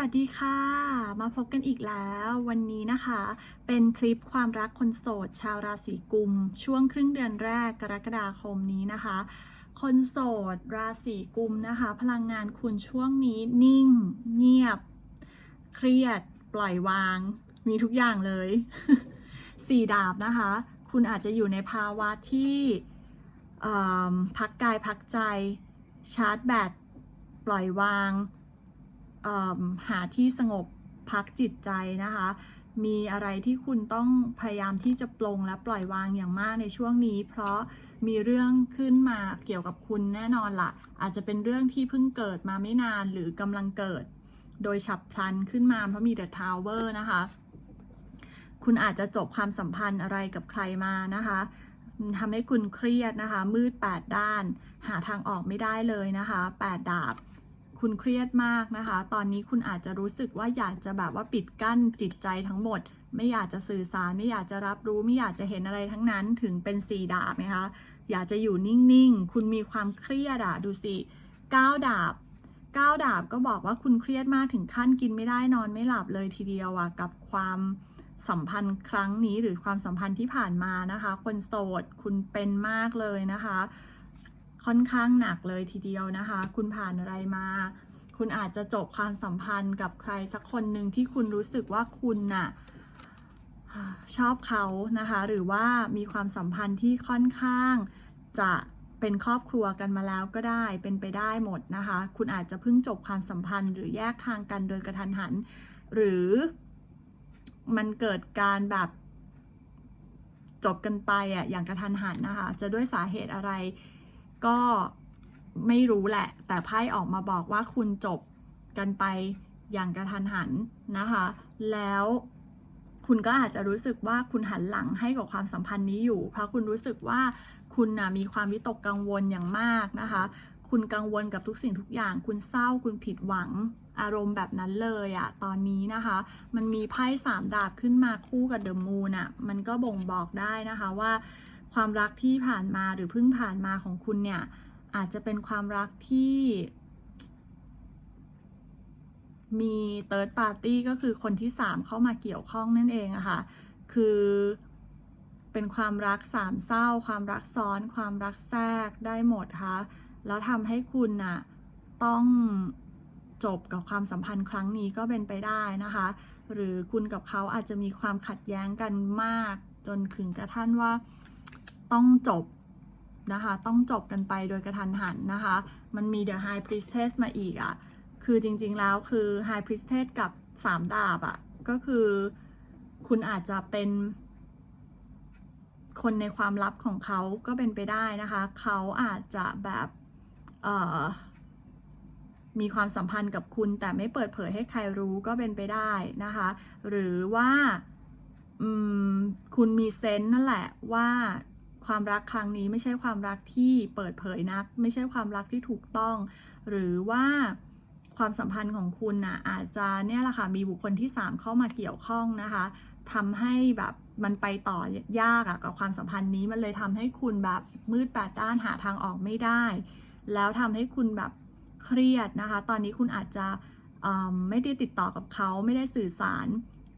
วัสดีค่ะ มาพบกันอีกแล้ว วันนี้นะคะ เป็นคลิปความรักคนโสด ชาวราศีกุม ช่วงครึ่งเดือนแรกกรกฎาคมนี้นะคะ คนโสด ราศีกุมนะคะ พลังงานคุณช่วงนี้นิ่ง เงียบ เครียด ปล่อยวาง มีทุกอย่างเลยสี่ดาบนะคะ คุณอาจจะอยู่ในภาวะที่พักกายพักใจ ชาร์จแบตปล่อยวาง หาที่สงบพักจิตใจนะคะ มีอะไรที่คุณต้องพยายามที่จะปลงและปล่อยวางอย่างมากในช่วงนี้ เพราะมีเรื่องขึ้นมาเกี่ยวกับคุณแน่นอนละ่ะ อาจจะเป็นเรื่องที่เพิ่งเกิดมาไม่นานหรือกำลังเกิด โดยฉับพลันขึ้นมาเพราะมี The Tower นะคะ คุณอาจจะจบความสัมพันธ์อะไรกับใครมานะคะทำให้คุณเครียดนะคะ มืด 8 ด้าน หาทางออกไม่ได้เลยนะคะ 8 ดาบ คุณเครียดมากนะคะ ตอนนี้คุณอาจจะรู้สึกว่าอยากจะแบบว่าปิดกั้นจิตใจทั้งหมด ไม่อยากจะสื่อสาร ไม่อยากจะรับรู้ ไม่อยากจะเห็นอะไรทั้งนั้นถึงเป็นสีดาบนะคะ อยากจะอยู่นิ่งๆ คุณมีความเครียดอะดูสิก้าดาบก้าดาบก็บอกว่าคุณเครียดมากถึงขั้นกินไม่ได้นอนไม่หลับเลยทีเดียวอะกับความสัมพันธ์ครั้งนี้หรือความสัมพันธ์ที่ผ่านมานะคะ คนโสดคุณเป็นมากเลยนะคะ ค่อนข้างหนักเลยทีเดียวนะคะ คุณผ่านอะไรมา คุณอาจจะจบความสัมพันธ์กับใครสักคนหนึ่งที่คุณรู้สึกว่าคุณน่ะชอบเขานะคะ หรือว่ามีความสัมพันธ์ที่ค่อนข้างจะเป็นครอบครัวกันมาแล้วก็ได้เป็นไปได้หมดนะคะ คุณอาจจะเพิ่งจบความสัมพันธ์ หรือแยกทางกันโดยกระทันหัน หรือมันเกิดการแบบจบกันไปอะอย่างกระทันหันนะคะ จะด้วยสาเหตุอะไร ก็ไม่รู้แหละ แต่ไพ่ออกมาบอกว่าคุณจบกันไปอย่างกระทันหันนะคะ แล้วคุณก็อาจจะรู้สึกว่าคุณหันหลังให้กับความสัมพันธ์นี้อยู่ เพราะคุณรู้สึกว่าคุณนะมีความวิตกกังวลอย่างมากนะคะ คุณกังวลกับทุกสิ่งทุกอย่าง คุณเศร้า คุณผิดหวัง อารมณ์แบบนั้นเลยอะตอนนี้นะคะ มันมีไพ่สามดาบขึ้นมาคู่กับเดอะมูนอะมันก็บ่งบอกได้นะคะว่า ความรักที่ผ่านมาหรือเพิ่งผ่านมาของคุณเนี่ย อาจจะเป็นความรักที่ มีเติร์ดปาร์ตี้ก็คือคนที่สามเข้ามาเกี่ยวข้องนั่นเองอะค่ะ คือเป็นความรักสามเศร้า ความรักซ้อน ความรักแทรกได้หมดค่ะแล้วทำให้คุณน่ะต้องจบกับความสัมพันธ์ครั้งนี้ก็เป็นไปได้นะคะ หรือคุณกับเขาอาจจะมีความขัดแย้งกันมากจนถึงกระทั่งว่า ต้องจบนะคะ ต้องจบกันไปโดยกระทันหันนะคะ มันมี The High Priestess มาอีกอะ่ะ คือจริงๆแล้วคือ High Priestess กับสามดาบอะ่ะ ก็คือคุณอาจจะเป็นคนในความลับของเขาก็เป็นไปได้นะคะ เขาอาจจะแบบเอ่อมีความสัมพันธ์กับคุณแต่ไม่เปิดเผยให้ใครรู้ก็เป็นไปได้นะคะ หรือว่าอืมคุณมีเซนส์นั่นแหละว่า ความรักครั้งนี้ไม่ใช่ความรักที่เปิดเผยนัก ไม่ใช่ความรักที่ถูกต้อง หรือว่าความสัมพันธ์ของคุณนะ่ะอาจจะเนี่ยแหละค่ะมีบุคคลที่ 3 เข้ามาเกี่ยวข้องนะคะทำให้แบบมันไปต่อยากอะกับความสัมพันธ์นี้มันเลยทำให้คุณแบบมืดแปดด้านหาทางออกไม่ได้ แล้วทำให้คุณแบบเครียดนะคะ ตอนนี้คุณอาจจะไม่ได้ติดต่อกับเขาไม่ได้สื่อสาร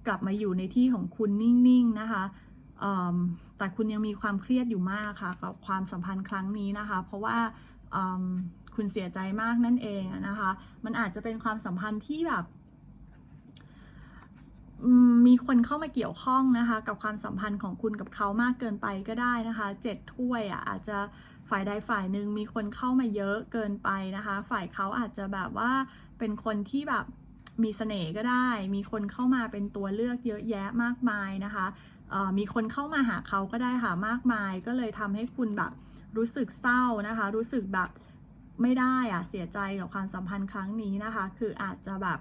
กลับมาอยู่ในที่ของคุณนิ่งๆนะคะ แต่คุณยังมีความเครียดอยู่มากค่ะกับความสัมพันธ์ครั้งนี้นะคะ เพราะว่าคุณเสียใจมากนั่นเองนะคะ มันอาจจะเป็นความสัมพันธ์ที่แบบมีคนเข้ามาเกี่ยวข้องนะคะ กับความสัมพันธ์ของคุณกับเขามากเกินไปก็ได้นะคะเจ็ดถ้วยอะอาจจะฝ่ายใดฝ่ายหนึ่งมีคนเข้ามาเยอะเกินไปนะคะ ฝ่ายเขาอาจจะแบบว่าเป็นคนที่แบบมีเสน่ห์ก็ได้ มีคนเข้ามาเป็นตัวเลือกเยอะแยะมากมายนะคะ มีคนเข้ามาหาเขาก็ได้ค่ะมากมาย ก็เลยทำให้คุณแบบรู้สึกเศร้านะคะ รู้สึกแบบไม่ได้อะเสียใจกับความสัมพันธ์ครั้งนี้นะคะ คืออาจจะแบบ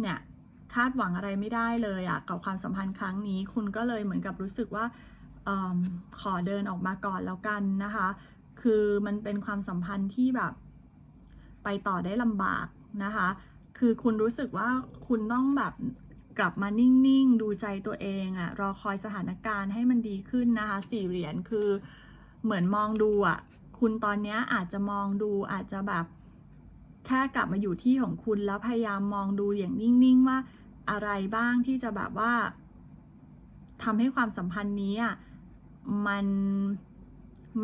เนี่ยคาดหวังอะไรไม่ได้เลยอะกับความสัมพันธ์ครั้งนี้ คุณก็เลยเหมือนกับรู้สึกว่าออขอเดินออกมาก่อนแล้วกันนะคะ คือมันเป็นความสัมพันธ์ที่แบบไปต่อได้ลำบากนะคะ คือคุณรู้สึกว่าคุณต้องแบบ กลับมานิ่งๆ ดูใจตัวเองอะรอคอยสถานการณ์ให้มันดีขึ้นนะคะสี่เหรียญคือเหมือนมองดูอะคุณตอนนี้อาจจะมองดูอาจจะแบบแค่กลับมาอยู่ที่ของคุณแล้วพยายามมองดูอย่างนิ่งๆว่าอะไรบ้างที่จะแบบว่าทำให้ความสัมพันธ์นี้อะมัน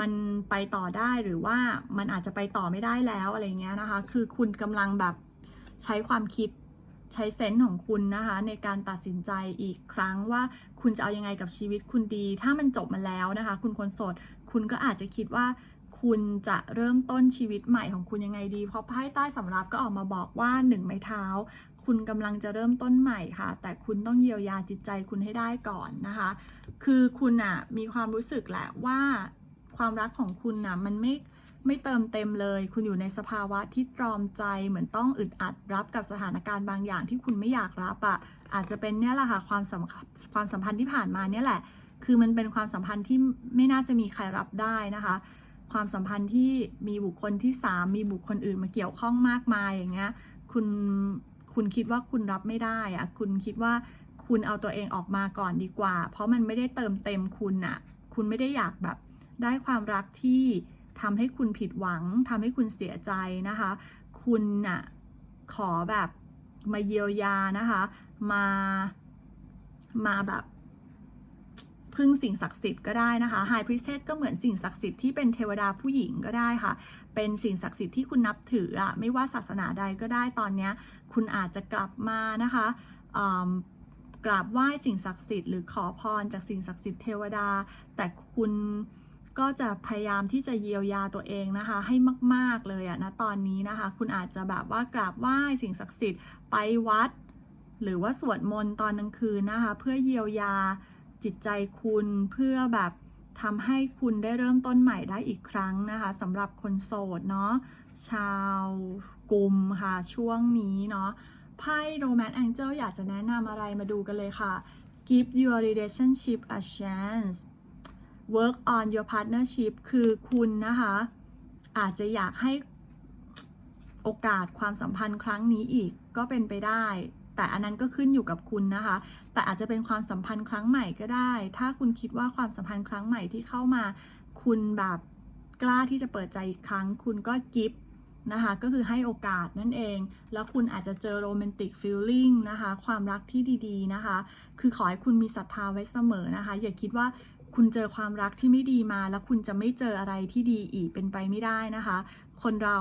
มันไปต่อได้หรือว่ามันอาจจะไปต่อไม่ได้แล้วอะไรเงี้ยนะคะ คือคุณกำลังแบบใช้ความคิด ใช้เซนส์ของคุณนะคะในการตัดสินใจอีกครั้งว่าคุณจะเอายังไงกับชีวิตคุณดี ถ้ามันจบมาแล้วนะคะ คุณคนโสด คุณก็อาจจะคิดว่าคุณจะเริ่มต้นชีวิตใหม่ของคุณยังไงดี เพราะไพ่ใต้สำรับก็ออกมาบอกว่าหนึ่งไม้เท้า คุณกำลังจะเริ่มต้นใหม่ค่ะ แต่คุณต้องเยียวยาจิตใจคุณให้ได้ก่อนนะคะ คือคุณอะมีความรู้สึกแหละว่าความรักของคุณนะมันไม่ ไม่เติมเต็มเลย คุณอยู่ในสภาวะที่ตรอมใจ เหมือนต้องอึดอัดรับกับสถานการณ์บางอย่างที่คุณไม่อยากรับอะอาจจะเป็นเนี่ยแหละค่ะความสัมความสัมพันธ์ที่ผ่านมาเนี่ยแหละ คือมันเป็นความสัมพันธ์ที่ไม่น่าจะมีใครรับได้นะคะ ความสัมพันธ์ที่มีบุคคลที่สามมีบุคคลอื่นมาเกี่ยวข้องมากมายอย่างเงี้ย คุณคุณคิดว่าคุณรับไม่ได้อะคุณคิดว่าคุณเอาตัวเองออกมาก่อนดีกว่า เพราะมันไม่ได้เติมเต็มคุณอะคุณไม่ได้อยากแบบได้ความรักที่ ทำให้คุณผิดหวังทำให้คุณเสียใจนะคะ คุณน่ะขอแบบมาเยียวยานะคะ มามาแบบพึ่งสิ่งศักดิ์สิทธิ์ก็ได้นะคะ High Priestess ก็เหมือนสิ่งศักดิ์สิทธิ์ที่เป็นเทวดาผู้หญิงก็ได้ค่ะ เป็นสิ่งศักดิ์สิทธิ์ที่คุณนับถืออะไม่ว่าศาสนาใดก็ได้ตอนนี้คุณอาจจะกลับมานะคะกราบไหว้สิ่งศักดิ์สิทธิ์หรือขอพรจากสิ่งศักดิ์สิทธิ์เทวดา แต่คุณ ก็จะพยายามที่จะเยียวยาตัวเองนะคะ ให้มาก ๆเลยอะนะตอนนี้นะคะ คุณอาจจะแบบว่ากราบไหว้สิ่งศักดิ์สิทธิ์ไปวัด หรือว่าสวดมนต์ตอนกลางคืนนะคะ เพื่อเยียวยาจิตใจคุณเพื่อแบบทำให้คุณได้เริ่มต้นใหม่ได้อีกครั้งนะคะสำหรับคนโสดเนาะชาวกลุ่มค่ะ ช่วงนี้เนาะไพ่ Romance Angel อยากจะแนะนำอะไรมาดูกันเลยค่ะ Give your relationship a chance work on your partnership คือคุณนะคะ อาจจะอยากให้โอกาสความสัมพันธ์ครั้งนี้อีกก็เป็นไปได้ แต่อันนั้นก็ขึ้นอยู่กับคุณนะคะ แต่อาจจะเป็นความสัมพันธ์ครั้งใหม่ก็ได้ ถ้าคุณคิดว่าความสัมพันธ์ครั้งใหม่ที่เข้ามา คุณแบบกล้าที่จะเปิดใจอีกครั้ง คุณก็กิฟต์นะคะก็คือให้โอกาสนั่นเอง แล้วคุณอาจจะเจอโรแมนติกฟีลลิ่งนะคะ ความรักที่ดีๆนะคะ คือขอให้คุณมีศรัทธาไว้เสมอนะคะ อย่าคิดว่า คุณเจอความรักที่ไม่ดีมา แล้วคุณจะไม่เจออะไรที่ดีอีกเป็นไปไม่ได้นะคะ คนเรา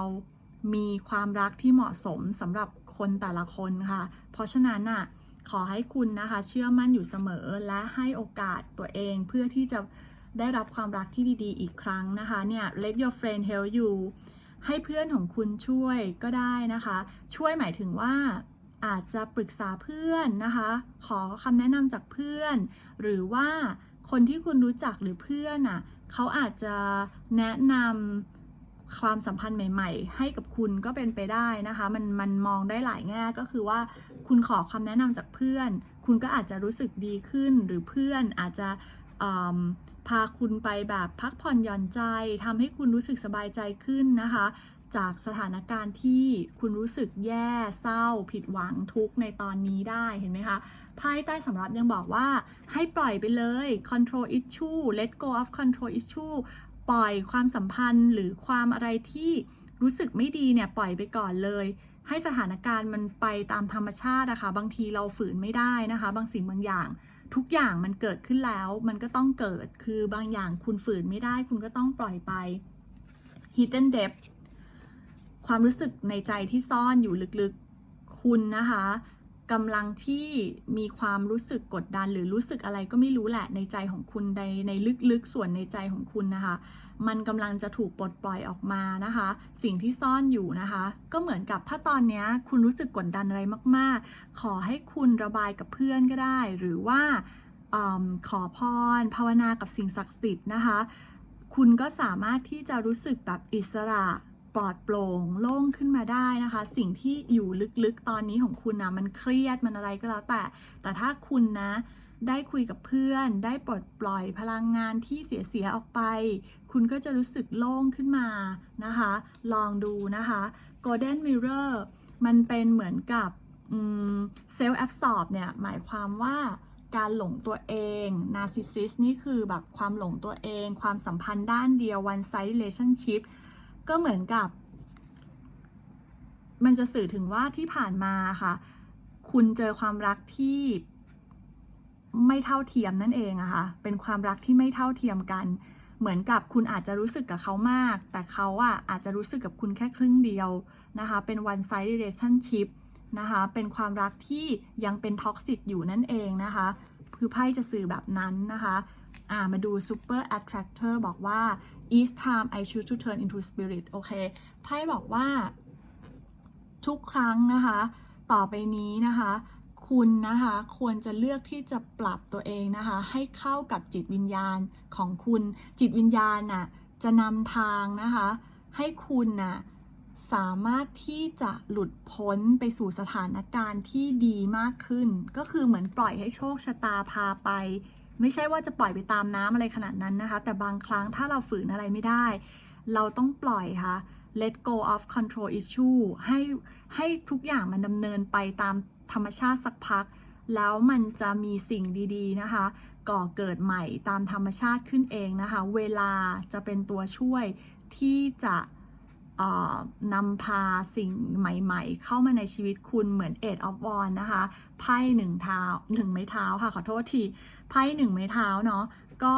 มีความรักที่เหมาะสมสำหรับคนแต่ละคนค่ะ เพราะฉะนั้นน่ะขอให้คุณนะคะเชื่อมั่นอยู่เสมอและให้โอกาสตัวเองเพื่อที่จะได้รับความรักที่ดีๆ อีกครั้งนะคะเนี่ย let your friend help you ให้เพื่อนของคุณช่วยก็ได้นะคะ ช่วยหมายถึงว่าอาจจะปรึกษาเพื่อนนะคะ ขอคำแนะนำจากเพื่อน หรือว่า คนที่คุณรู้จักหรือเพื่อนอะเขาอาจจะแนะนำความสัมพันธ์ใหม่ ๆ ให้กับคุณก็เป็นไปได้นะคะ มันมันมองได้หลายแง่ก็คือว่าคุณขอคำแนะนำจากเพื่อน คุณก็อาจจะรู้สึกดีขึ้นหรือเพื่อนอาจจะพาคุณไปแบบพักผ่อนหย่อนใจทำให้คุณรู้สึกสบายใจขึ้นนะคะ จากสถานการณ์ที่คุณรู้สึกแย่เศร้า ผิดหวังทุกข์ในตอนนี้ได้เห็นไหมคะไพ่ใต้สำรับยังบอกว่าให้ปล่อยไปเลย control issue let go of control issue ปล่อยความสัมพันธ์หรือความอะไรที่รู้สึกไม่ดีเนี่ยปล่อยไปก่อนเลย ให้สถานการณ์มันไปตามธรรมชาตินะคะบางทีเราฝืนไม่ได้นะคะ บางสิ่งบางอย่าง ทุกอย่างมันเกิดขึ้นแล้ว มันก็ต้องเกิดคือบางอย่างคุณฝืนไม่ได้ คุณก็ต้องปล่อยไป hidden depth ความรู้สึกในใจที่ซ่อนอยู่ลึกๆคุณนะคะกำลังที่มีความรู้สึกกดดันหรือรู้สึกอะไรก็ไม่รู้แหละในใจของคุณในในลึกๆส่วนในใจของคุณนะคะ มันกำลังจะถูกปลดปล่อยออกมานะคะ สิ่งที่ซ่อนอยู่นะคะ ก็เหมือนกับถ้าตอนนี้คุณรู้สึกกดดันอะไรมาก ๆ ขอให้คุณระบายกับเพื่อนก็ได้ หรือว่าอขอพร ภาวนากับสิ่งศักดิ์สิทธิ์นะคะ คุณก็สามารถที่จะรู้สึกแบบอิสระ ปลอดโปร่งโล่งขึ้นมาได้นะคะ สิ่งที่อยู่ลึกๆตอนนี้ของคุณนะมันเครียดมันอะไรก็แล้วแต่ แต่ถ้าคุณนะได้คุยกับเพื่อน ได้ปลดปล่อยพลังงานที่เสียๆออกไป คุณก็จะรู้สึกโล่งขึ้นมานะคะ ลองดูนะคะ Golden Mirror มันเป็นเหมือนกับเซลล์แอบสอบเนี่ย หมายความว่าการหลงตัวเอง Narcissist นี่คือแบบความหลงตัวเอง ความสัมพันธ์ด้านเดียว one side relationship ก็เหมือนกับ มันจะสื่อถึงว่าที่ผ่านมาค่ะ คุณเจอความรักที่ไม่เท่าเทียมนั่นเองอะค่ะ เป็นความรักที่ไม่เท่าเทียมกัน เหมือนกับคุณอาจจะรู้สึกกับเขามาก แต่เขาอะอาจจะรู้สึกกับคุณแค่ครึ่งเดียวนะคะ เป็น one side relationship นะคะ เป็นความรักที่ยังเป็นท็อกซิ c อยู่นั่นเองนะคะ คือไพ่จะสื่อแบบนั้นนะคะ อ่ามาดู super attractor บอกว่า each time I choose to turn into spirit โอเค ไพ่บอกว่า ทุกครั้งนะคะ ต่อไปนี้นะคะ คุณนะคะ ควรจะเลือกที่จะปรับตัวเองนะคะ ให้เข้ากับจิตวิญญาณของคุณ จิตวิญญาณน่ะ จะนำทางนะคะ ให้คุณน่ะสามารถที่จะหลุดพ้นไปสู่สถานการณ์ที่ดีมากขึ้น ก็คือเหมือนปล่อยให้โชคชะตาพาไป ไม่ใช่ว่าจะปล่อยไปตามน้ำอะไรขนาดนั้นนะคะ แต่บางครั้งถ้าเราฝืนอะไรไม่ได้ เราต้องปล่อยค่ะ let go of control issue ให้ให้ทุกอย่างมันดำเนินไปตามธรรมชาติสักพัก แล้วมันจะมีสิ่งดีๆนะคะ ก่อเกิดใหม่ตามธรรมชาติขึ้นเองนะคะ เวลาจะเป็นตัวช่วยที่จะ นำพาสิ่งใหม่ๆ เข้ามาในชีวิตคุณเหมือน Eight of Wands นะคะไพ่หนึ่งเท้าหนึ่งไม้เท้าค่ะขอโทษทีไพ่หนึ่งไม้เท้าเนาะก็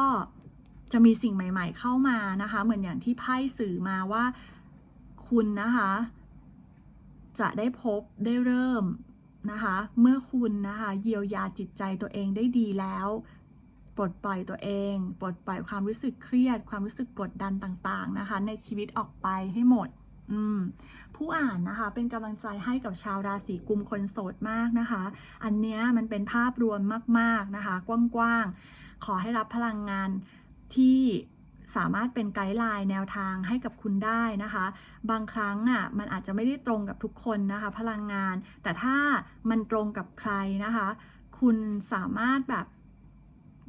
จะมีสิ่งใหม่ ๆ เข้ามานะคะ เหมือนอย่างที่ไพ่สื่อมาว่าคุณนะคะ จะได้พบได้เริ่มนะคะ เมื่อคุณนะคะ เยียวยาจิตใจตัวเองได้ดีแล้ว ปลดปล่อยตัวเอง ปลดปล่อยความรู้สึกเครียด ความรู้สึกกดดันต่างๆนะคะ ในชีวิตออกไปให้หมดมผู้อ่านนะคะเป็นกำลังใจให้กับชาวราศีกุมคนโสดมากนะคะ อันเนี้ยมันเป็นภาพรวมมากๆนะคะ กว้างๆ ขอให้รับพลังงานที่สามารถเป็นไกด์ไลน์แนวทางให้กับคุณได้นะคะ บางครั้งอะมันอาจจะไม่ได้ตรงกับทุกคนนะคะ พลังงาน แต่ถ้ามันตรงกับใครนะคะ คุณสามารถแบบ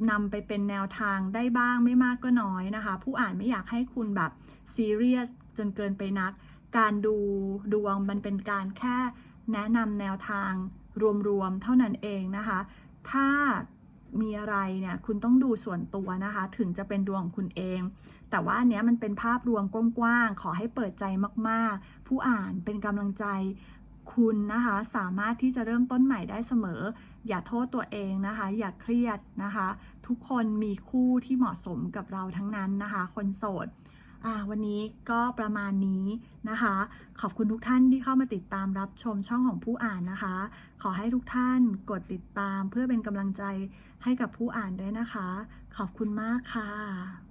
นำไปเป็นแนวทางได้บ้างไม่มากก็น้อยนะคะ ผู้อ่านไม่อยากให้คุณแบบซีเรียสจนเกินไปนัก การดูดวงมันเป็นการแค่แนะนำแนวทางรวมๆเท่านั้นเองนะคะ ถ้ามีอะไรเนี่ยคุณต้องดูส่วนตัวนะคะ ถึงจะเป็นดวงของคุณเอง แต่ว่าอันเนี้ยมันเป็นภาพรวมกว้างๆขอให้เปิดใจมากๆ ผู้อ่านเป็นกำลังใจ คุณนะคะ สามารถที่จะเริ่มต้นใหม่ได้เสมอ อย่าโทษตัวเองนะคะ อย่าเครียดนะคะ ทุกคนมีคู่ที่เหมาะสมกับเราทั้งนั้นนะคะ คนโสดวันนี้ก็ประมาณนี้นะคะ ขอบคุณทุกท่านที่เข้ามาติดตามรับชมช่องของผู้อ่านนะคะ ขอให้ทุกท่านกดติดตามเพื่อเป็นกำลังใจให้กับผู้อ่านด้วยนะคะ ขอบคุณมากค่ะ